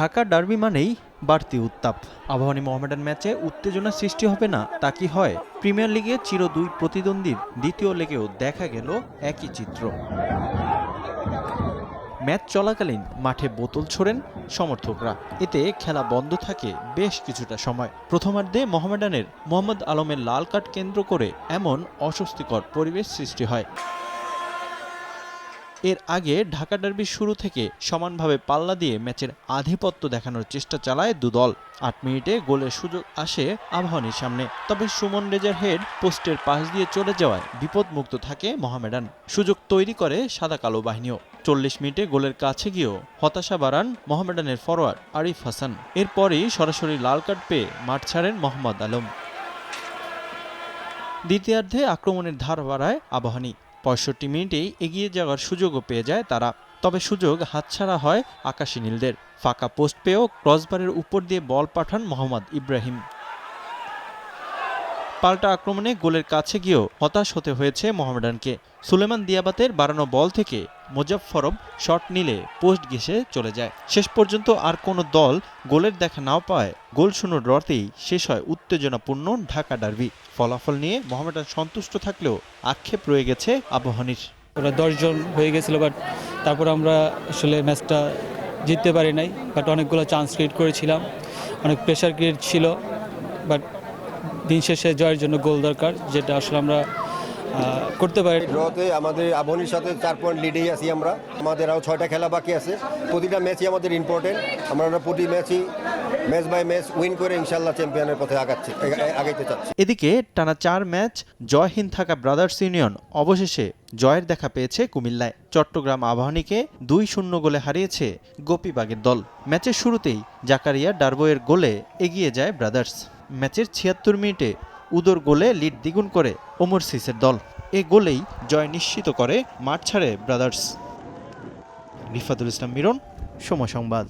Dhaka derby মানেই বাড়তি উত্তাপ। আবাহনী মোহামেডান ম্যাচে উত্তেজনা সৃষ্টি হবে না, তা কি হয়? প্রিমিয়ার লিগে চির দুই প্রতিদ্বন্দ্বীর দ্বিতীয় লেগেও দেখা গেল একই চিত্র। ম্যাচ চলাকালীন মাঠে বোতল ছোড়েন সমর্থকরা। এতে খেলা বন্ধ থাকে বেশ কিছুটা সময়। প্রথমার্ধে মোহামেডানের মোহাম্মদ আলমের লাল কার্ড কেন্দ্র করে এমন অস্বস্তিকর পরিবেশ সৃষ্টি হয়। এর আগে ঢাকা ডার্বির শুরু থেকে সমানভাবে পাল্লা দিয়ে ম্যাচের আধিপত্য দেখানোর চেষ্টা চালায় দুদল আট মিনিটে গোলের সুযোগ আসে আবাহনীর সামনে। তবে সুমন রেজার হেড পোস্টের পাশ দিয়ে চলে যাওয়ায় বিপদমুক্ত থাকে মহামেডান। সুযোগ তৈরি করে সাদা কালো বাহিনীও। চল্লিশ মিনিটে গোলের কাছে গিয়েও হতাশা বাড়ান মোহামেডানের ফরোয়ার্ড আরিফ হাসান। এরপরই সরাসরি লাল কার্ড পেয়ে মাঠ ছাড়েন মোহাম্মদ আলম। দ্বিতীয়ার্ধে আক্রমণের ধার বাড়ায় আবাহনী। পঁয়ষট্টি মিনিটেই এগিয়ে যাওয়ার সুযোগও পেয়ে যায় তারা। তবে সুযোগ হাতছাড়া হয় আকাশী নীলদের। ফাঁকা পোস্ট পেয়েও ক্রসবারের উপর দিয়ে বল পাঠান মোহাম্মদ ইব্রাহিম। পাল্টা আক্রমণে গোলের কাছে গিয়েও হতাশ হতে হয়েছে মোহামেডানকে। সুলেমান দিয়াবাতের বাড়ানো বল থেকে মোজাফফরব শট নিলে পোস্ট ঘেসে চলে যায়। শেষ পর্যন্ত আর কোনো দল গোলের দেখা নাও পায়। গোল শূন্য ড্রতেই শেষ হয় উত্তেজনাপূর্ণ ঢাকা ডার্বি। ফলাফল নিয়ে মোহামেডান সন্তুষ্ট থাকলেও আক্ষেপ রয়ে গেছে আবহানির ওরা দশজন হয়ে গেছিল বাট তারপর আমরা আসলে ম্যাচটা জিততে পারি নাই বাট অনেকগুলো চান্স ক্রিয়েট করেছিলাম। অনেক প্রেশার ক্রিয়েট ছিল বাট দিন শেষে জয়ের জন্য গোল দরকার যেটা আসলে আমরা করতে পারি। ড্রতে আমাদের আবহনীর সাথে চার পয়েন্ট লিডেই আছি আমরা। আমাদের আরও ছয়টা খেলা বাকি আছে। প্রতিটা ম্যাচই আমাদের ইম্পর্টেন্ট আমরা প্রতি ম্যাচই ম্যাচ বাই ম্যাচ উইন করে ইনশাল্লাহ চ্যাম্পিয়নের পথে আগাচ্ছি আগাইতে চাচ্ছি। এদিকে টানা চার ম্যাচ জয়হীন থাকা ব্রাদার্স ইউনিয়ন অবশেষে জয়ের দেখা পেয়েছে কুমিল্লায়। চট্টগ্রাম আবাহনীকে দুই শূন্য গোলে হারিয়েছে গোপীবাগের দল। ম্যাচের শুরুতেই জাকারিয়া ডারবোয়ের গোলে এগিয়ে যায় ব্রাদার্স ম্যাচের ছিয়াত্তর মিনিটে উদর গোলে লিড দ্বিগুণ করে ওমর সিসের দল। এ গোলেই জয় নিশ্চিত করে মাঠ ছাড়ে ব্রাদার্স। রিফাতুল ইসলাম মিরন সময় সংবাদ।